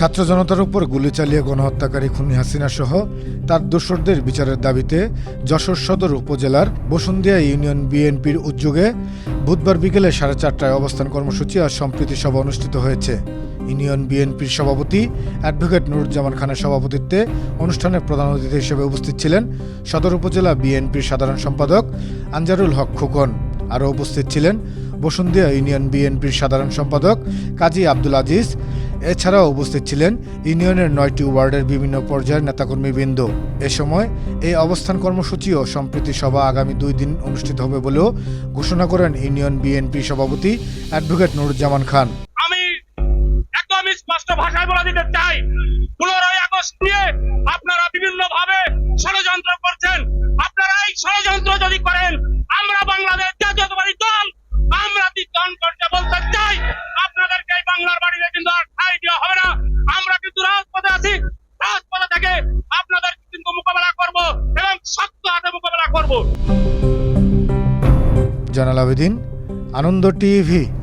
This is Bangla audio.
ছাত্র জনতার উপর গুলি চালিয়ে গণহত্যাকারী খুনি হাসিনা সহ তার দোসরদের বিচারের দাবিতে যশোর সদর উপজেলার বসুন্দিয়া ইউনিয়ন বিএনপির উদ্যোগে বুধবার বিকেলে সাড়ে চারটায় অবস্থান কর্মসূচি আর সম্প্রীতি সভা অনুষ্ঠিত হয়েছে। ইউনিয়ন বিএনপির সভাপতি অ্যাডভোকেট নুরুজ্জামান খানের সভাপতিত্বে অনুষ্ঠানে প্রধান অতিথি হিসেবে উপস্থিত ছিলেন সদর উপজেলা বিএনপির সাধারণ সম্পাদক আনজারুল হক খোকন। আরও উপস্থিত ছিলেন বসুন্দিয়া ইউনিয়ন বিএনপির সাধারণ সম্পাদক কাজী আব্দুল আজিজ এছাড়াও উপস্থিত ছিলেন ইউনিয়নের নয়টি ওয়ার্ডের বিভিন্ন পর্যায়ের নেতাকর্মীবৃন্দ। এ সময় এই অবস্থান কর্মসূচি ও সম্প্রীতি সভা আগামী দুই দিন অনুষ্ঠিত হবে বলেও ঘোষণা করেন ইউনিয়ন বিএনপি সভাপতি অ্যাডভোকেট নুরুজ্জামান খান। আমি একদম স্পষ্ট ভাষায় বলে দিতে চাই, পনেরোই আগস্ট নিয়ে আপনারা বিভিন্ন ভাবে ষড়যন্ত্র করছেন। আপনারা এই ষড়যন্ত্র যদি রাজপথে থেকে আপনাদের কিন্তু মোকাবেলা করব এবং শক্ত হাতে মোকাবেলা করব। জানাল আবেদিন, আনন্দ টিভি।